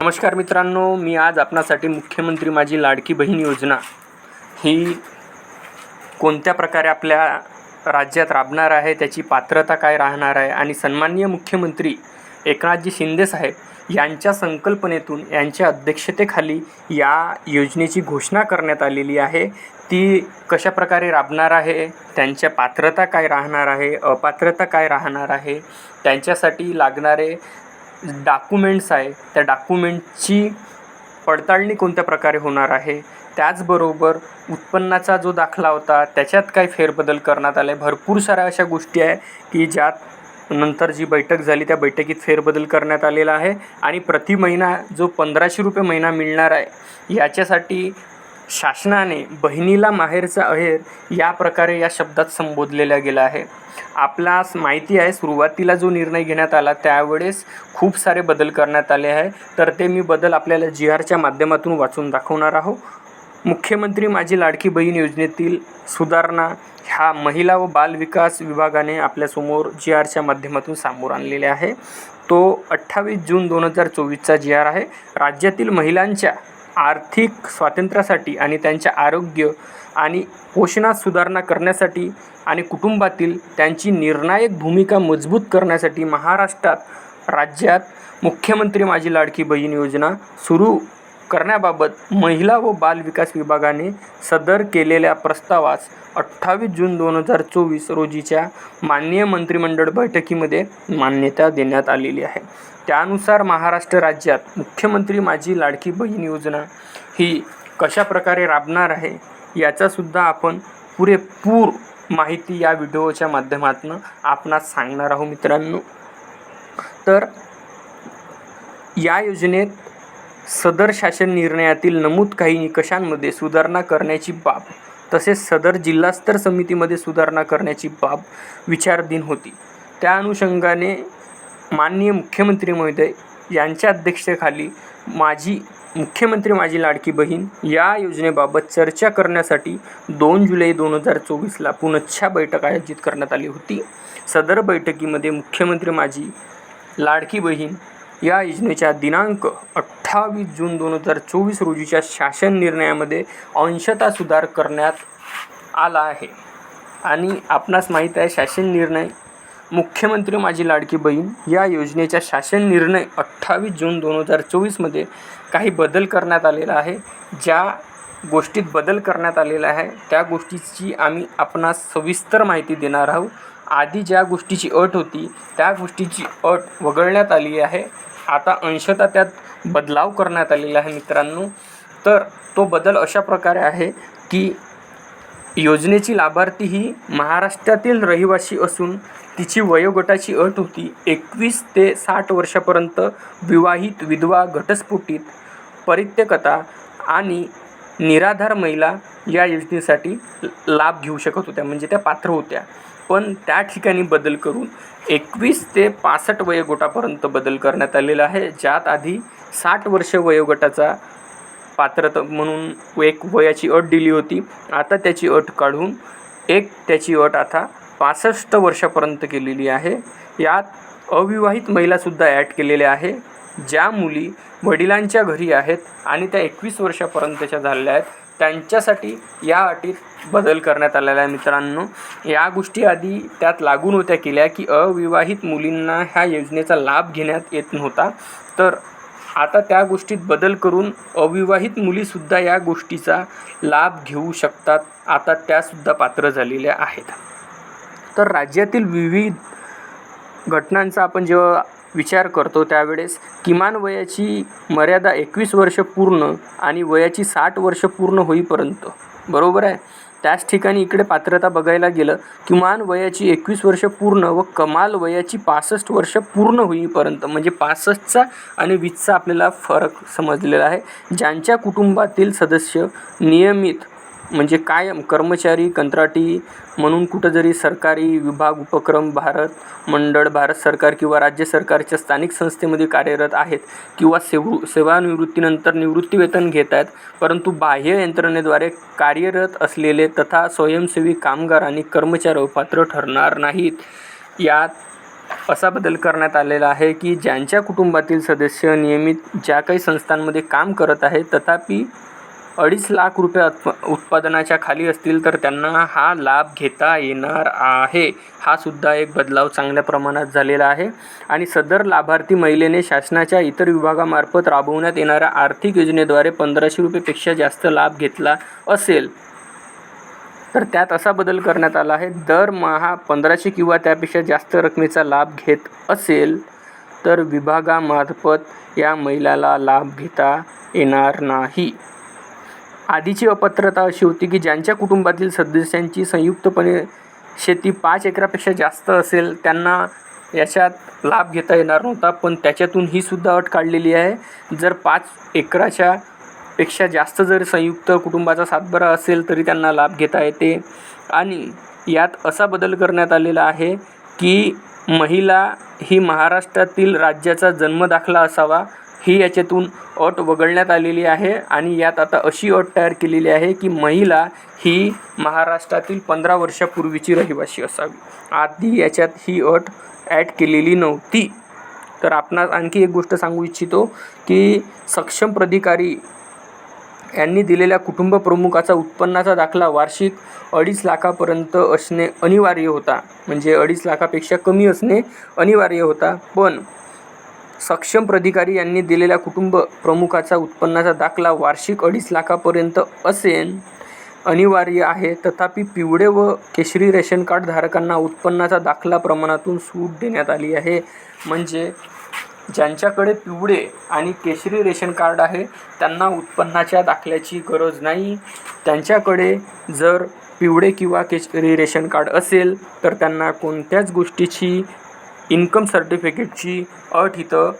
नमस्कार मित्रांनो मी आज आपणासाठी मुख्यमंत्री माझी लाडकी बहीण योजना ही कोणत्या प्रकारे आपल्या राज्यात राबणार आहे त्याची पात्रता काय राहणार आहे आणि सन्माननीय मुख्यमंत्री एकनाथजी शिंदेसाहेब यांच्या संकल्पनेतून यांच्या अध्यक्षतेखाली या योजनेची घोषणा करण्यात आलेली आहे. ती कशा प्रकारे राबणार आहे त्यांच्या पात्रता काय राहणार आहे अपात्रता काय राहणार आहे त्यांच्यासाठी लागणारे डाकुमेंट्स आहे त्या डाकुमेंटची पडताळणी कोणत्या प्रकारे होणार आहे? त्याचबरोबर उत्पन्नाचा जो दाखला होता त्याच्यात काय फेरबदल करण्यात आले भरपूर साऱ्या अशा गोष्टी आहे की ज्यात नंतर जी बैठक झाली त्या बैठकीत फेरबदल करण्यात आलेला आहे. आणि प्रति महिना जो पंधराशे रुपये महिना मिळणार आहे याच्यासाठी शासनाने बहिणीला माहेरचा अहेर या प्रकारे या शब्दात संबोधलेला गेला आहे. आपलास माहिती आहे सुरुवातीला जो निर्णय घेण्यात आला त्यावेळेस खूप सारे बदल करण्यात आले आहे. तर ते मी बदल आपल्याला जी आरच्या माध्यमातून वाचून दाखवणार आहोत मुख्यमंत्री माझी लाडकी बहीण योजनेतील सुधारणा ह्या महिला व बालविकास विभागाने आपल्यासमोर जी आरच्या माध्यमातून समोर आणलेले आहे. तो अठ्ठावीस जून दोन हजार चोवीसचा जी आर आहे. राज्यातील महिलांच्या आर्थिक स्वातंत्र्यासाठी आणि त्यांच्या आरोग्य आणि पोषणात सुधारणा करण्यासाठी आणि कुटुंबातील त्यांची निर्णायक भूमिका मजबूत करण्यासाठी महाराष्ट्रात राज्यात मुख्यमंत्री माझी लाडकी बहीण योजना सुरू करण्याबाबत महिला व बालविकास विभागाने सदर केलेल्या प्रस्तावास अठ्ठावीस जून दोन हजार चोवीस रोजीच्या माननीय मंत्रिमंडळ बैठकीमध्ये मान्यता देण्यात आलेली आहे. त्यानुसार महाराष्ट्र राज्यात मुख्यमंत्री माझी लाडकी बहीण योजना ही कशा प्रकारे राबणार आहे याचासुद्धा आपण पुरेपूर माहिती या व्हिडिओच्या माध्यमातून आपणास सांगणार आहोत मित्रांनो. तर या योजनेत सदर शासन निर्णयातील नमूद काही निकषांमध्ये सुधारणा करण्याची बाब तसेच सदर जिल्हास्तर समितीमध्ये सुधारणा करण्याची बाब विचारधीन होती. त्या अनुषंगाने माननीय मुख्यमंत्री महोदय यांच्या अध्यक्षतेखाली माझी मुख्यमंत्री माझी लाडकी बहीण या योजनेबाबत चर्चा करण्यासाठी दोन जुलै दोन हजार चोवीसला पुनच्छा बैठक आयोजित करण्यात आली होती. सदर बैठकीमध्ये मुख्यमंत्री माझी लाडकी बहीण या योजनेच्या दिनांक अठ्ठावीस जून दोन हजार चोवीस रोजीच्या शासन निर्णयामध्ये अंशतः सुधार करण्यात आला आहे. आणि आपणास माहीत आहे शासन निर्णय मुख्यमंत्री माझी लाडकी बहीण या योजनेच्या शासन निर्णय अठ्ठावीस जून दोन हजार चोवीसमध्ये काही बदल करण्यात आलेला आहे. ज्या गोष्टीत बदल करण्यात आलेला आहे त्या गोष्टीची आम्ही आपणास सविस्तर माहिती देणार आहोत. आधी ज्या गोष्टीची अट होती त्या गोष्टीची अट वगळण्यात आली आहे. आता अंशतः त्यात बदलाव करण्यात आलेला आहे मित्रांनो. तर तो बदल अशा प्रकारे आहे की योजनेची लाभार्थी ही महाराष्ट्रातील रहिवासी असून तिची वयोगटाची अट होती एकवीस ते साठ वर्षापर्यंत विवाहित विधवा घटस्फोटित परित्यकता आणि निराधार महिला या योजनेसाठी लाभ घेऊ शकत होत्या म्हणजे त्या पात्र होत्या. पण त्या ठिकाणी बदल करून एकवीस ते पासष्ट वयोगटापर्यंत बदल करण्यात आलेला आहे. ज्यात आधी साठ वर्ष वयोगटाचा पात्रता म्हणून एक वयाची अट दिली होती. आता त्याची अट काढून एक त्याची अट आता पासष्ट वर्षापर्यंत केलेली आहे. यात अविवाहित महिलासुद्धा ॲड केलेल्या आहे. ज्या मुली वडिलांच्या घरी आहेत आणि त्या एकवीस वर्षापर्यंतच्या झालेल्या आहेत त्यांच्यासाठी या अटीत बदल करण्यात आलेला आहे मित्रांनो. या गोष्टी आधी त्यात लागून होत्या केल्या की अविवाहित मुलींना ह्या योजनेचा लाभ घेण्यात येत नव्हता. तर आता त्या गोष्टीत बदल करून अविवाहित मुलीसुद्धा या गोष्टीचा लाभ घेऊ शकतात. आता त्यासुद्धा पात्र झालेल्या आहेत. तर राज्यातील विविध घटनांचा आपण जेव्हा विचार करतो त्यावेळेस किमान वयाची मर्यादा एकवीस वर्ष पूर्ण आणि वयाची साठ वर्ष पूर्ण होईपर्यंत. बरोबर आहे? त्याच ठिकाणी इकडे पात्रता बघायला गेलं किमान वयाची एकवीस वर्ष पूर्ण व कमाल वयाची पासष्ट वर्ष पूर्ण होईपर्यंत म्हणजे पासष्टचा आणि वीसचा आपल्याला फरक समजलेला आहे. ज्यांच्या कुटुंबातील सदस्य नियमित म्हणजे कायम कर्मचारी कंत्राटी म्हणून कुठं जरी सरकारी विभाग उपक्रम भारत मंडळ भारत सरकार किंवा राज्य सरकारच्या स्थानिक संस्थेमध्ये कार्यरत आहेत किंवा सेवू सेवानिवृत्तीनंतर निवृत्तीवेतन घेत आहेत परंतु बाह्य यंत्रणेद्वारे कार्यरत असलेले तथा स्वयंसेवी कामगार आणि कर्मचारी पात्र ठरणार नाहीत. यात असा बदल करण्यात आलेला आहे की ज्यांच्या कुटुंबातील सदस्य नियमित ज्या काही संस्थांमध्ये काम करत आहे तथापि अडीच लाख रुपये उत्पादनाच्या खाली असतील तर त्यांना हा लाभ घेता येणार आहे. हा सुद्धा एक बदलाव चांगल्या प्रमाणात झालेला आहे. आणि सदर लाभार्थी महिलेने शासनाच्या इतर विभागामार्फत राबवण्यात येणाऱ्या आर्थिक योजनेद्वारे पंधराशे रुपयेपेक्षा जास्त लाभ घेतला असेल. तर त्यात असा बदल करण्यात आला आहे. दरमहा पंधराशे किंवा त्यापेक्षा जास्त रकमेचा लाभ घेत असेल तर विभागामार्फत या महिलाला लाभ घेता येणार नाही. आधीची अपात्रता अशी होती की ज्यांच्या कुटुंबातील सदस्यांची संयुक्तपणे शेती पाच एकरापेक्षा जास्त असेल त्यांना याच्यात लाभ घेता येणार नव्हता पण त्याच्यातून ही सुद्धा अट काढलेली आहे. जर पाच एकराच्या पेक्षा जास्त जर संयुक्त कुटुंबाचा सातबारा असेल तरी त्यांना लाभ घेता येते. आणि यात असा बदल करण्यात आलेला आहे की महिला ही महाराष्ट्रातील राज्याचा जन्मदाखला असावा ही याच्यातून अट वगळण्यात आलेली आहे आणि यात आता अशी अट तयार केलेली आहे की महिला ही महाराष्ट्रातील पंधरा वर्षापूर्वीची रहिवासी असावी. आधी याच्यात ही अट ॲड केलेली नव्हती. तर आपणास आणखी एक गोष्ट सांगू इच्छितो की सक्षम प्राधिकारी यांनी दिलेल्या कुटुंब प्रमुखाचा उत्पन्नाचा दाखला वार्षिक अडीच लाखापर्यंत असणे अनिवार्य होता. म्हणजे अडीच लाखापेक्षा कमी असणे अनिवार्य होता. पण सक्षम प्राधिकारी यांनी दिलेल्या कुटुंब प्रमुखाचा उत्पन्नाचा दाखला वार्षिक अडीच लाखापर्यंत असेल अनिवार्य आहे. तथापि पिवळे व केशरी रेशन कार्ड धारकांना उत्पन्नाचा दाखला प्रमाणातून सूट देण्यात आली आहे. म्हणजे ज्यांच्याकडे पिवळे आणि केशरी रेशन कार्ड आहे त्यांना उत्पन्नाच्या दाखल्याची गरज नाही. त्यांच्याकडे जर पिवळे किंवा केशरी रेशन कार्ड असेल तर त्यांना कोणत्याच गोष्टीची इन्कम सर्टिफिकेटची अट इथं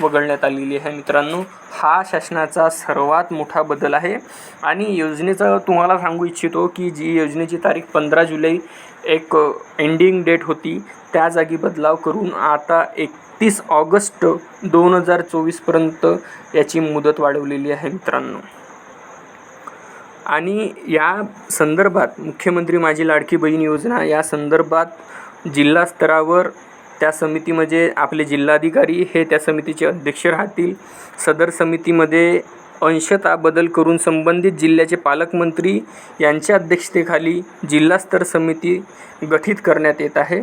वगळण्यात आलेली आहे. मित्रांनो हा शासनाचा सर्वात मोठा बदल आहे आणि योजनेचं तुम्हाला सांगू इच्छितो की जी योजनेची तारीख पंधरा जुलै एक एंडिंग डेट होती त्या जागी बदलाव करून आता एकतीस ऑगस्ट दोन हजार चोवीसपर्यंत याची मुदत वाढवलेली आहे मित्रांनो. आणि या संदर्भात मुख्यमंत्री माझी लाडकी बहीण योजना या संदर्भात जिल्हा स्तरावर त्या समितीमध्ये आपले जिल्हाधिकारी हे त्या समितीचे अध्यक्ष राहतील. सदर समितीमध्ये अंशतः बदल करून संबंधित जिल्ह्याचे पालकमंत्री यांच्या अध्यक्षतेखाली जिल्हास्तर समिती गठीत करण्यात येत आहे.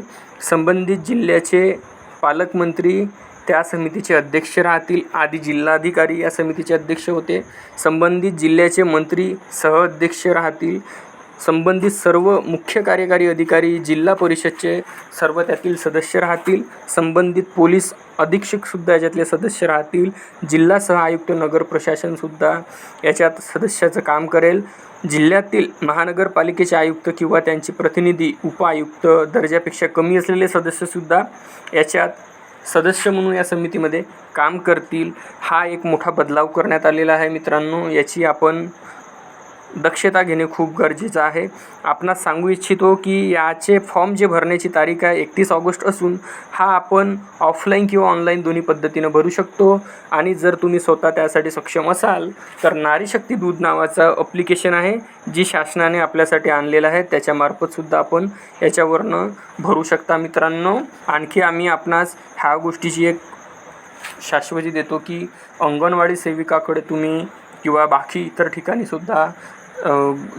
संबंधित जिल्ह्याचे पालकमंत्री त्या समितीचे अध्यक्ष राहतील. आधी जिल्हाधिकारी या समितीचे अध्यक्ष होते. संबंधित जिल्ह्याचे मंत्री सहअध्यक्ष राहतील. संबंधित सर्व मुख्य कार्यकारी अधिकारी जिल्हा परिषदचे सर्व त्यातील सदस्य राहतील. संबंधित पोलीस अधीक्षकसुद्धा याच्यातले सदस्य राहतील. जिल्हा सह आयुक्त नगर प्रशासनसुद्धा याच्यात सदस्याचं काम करेल. जिल्ह्यातील महानगरपालिकेचे आयुक्त किंवा त्यांचे प्रतिनिधी उपआयुक्त दर्जापेक्षा कमी असलेले सदस्यसुद्धा याच्यात सदस्य म्हणून या समितीमध्ये काम करतील. हा एक मोठा बदलाव करण्यात आलेला आहे मित्रांनो. याची आपण दक्षता घेणे खूप गरजेचं आहे. आपणास सांगू इच्छितो की याचे फॉर्म जे भरण्याची तारीख आहे एकतीस ऑगस्ट असून हा आपण ऑफलाईन किंवा ऑनलाईन दोन्ही पद्धतीनं भरू शकतो. आणि जर तुम्ही स्वतः त्यासाठी सक्षम असाल तर नारीशक्ती दूध नावाचं अप्लिकेशन आहे जी शासनाने आपल्यासाठी आणलेलं आहे. त्याच्यामार्फतसुद्धा आपण याच्यावरनं भरू शकता मित्रांनो. आणखी आम्ही आपणास ह्या गोष्टीची एक शाश्वती देतो की अंगणवाडी सेविकाकडे तुम्ही किंवा बाकी इतर ठिकाणीसुद्धा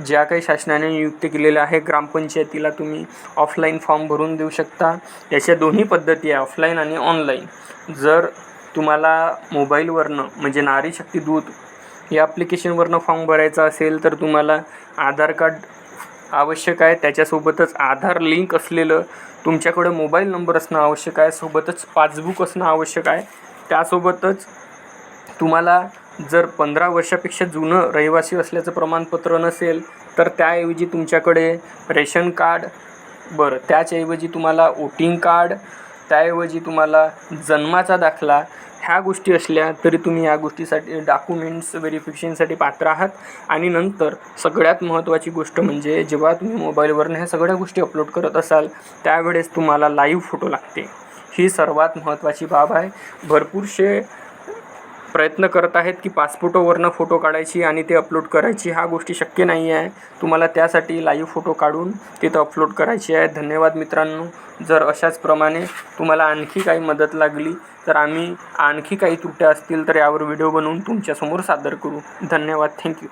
ज्या काही शासनाने नियुक्त केलेल्या आहे ग्रामपंचायतीला तुम्ही ऑफलाईन फॉर्म भरून देऊ शकता. याच्या दोन्ही पद्धती आहे ऑफलाईन आणि ऑनलाईन जर तुम्हाला मोबाईलवरनं म्हणजे नारी शक्ती दूत या ॲप्लिकेशनवरनं फॉर्म भरायचा असेल तर तुम्हाला आधार कार्ड आवश्यक आहे. त्याच्यासोबतच आधार लिंक असलेलं तुमच्याकडं मोबाईल नंबर असणं आवश्यक आहे. सोबतच पासबुक असणं आवश्यक आहे. त्यासोबतच तुम्हाला जर पंधरा वर्षापेक्षा जुनं रहिवासी असल्याचं प्रमाणपत्र नसेल तर त्याऐवजी तुमच्याकडे रेशन कार्ड बरं त्याच्याऐवजी तुम्हाला वोटिंग कार्ड त्याऐवजी तुम्हाला जन्माचा दाखला ह्या गोष्टी असल्या तरी तुम्ही या गोष्टीसाठी डॉक्युमेंट्स व्हेरिफिकेशनसाठी पात्र आहात. आणि नंतर सगळ्यात महत्त्वाची गोष्ट म्हणजे जेव्हा तुम्ही मोबाईलवरनं ह्या सगळ्या गोष्टी अपलोड करत असाल त्यावेळेस तुम्हाला लाईव्ह फोटो लागते. ही सर्वात महत्त्वाची बाब आहे. भरपूरसे प्रयत्न करत आहेत की पासपोर्टवरनं फोटो काढायची आणि ते अपलोड करायची. हा गोष्टी शक्य नाही आहे. तुम्हाला त्यासाठी लाईव्ह फोटो काढून तिथं अपलोड करायचे आहे. धन्यवाद मित्रांनो. जर अशाच प्रमाणे तुम्हाला आणखी काही मदत लागली तर आम्ही आणखी काही तुट्या असतील तर यावर व्हिडिओ बनवून तुमच्यासमोर सादर करू. धन्यवाद. थँक्यू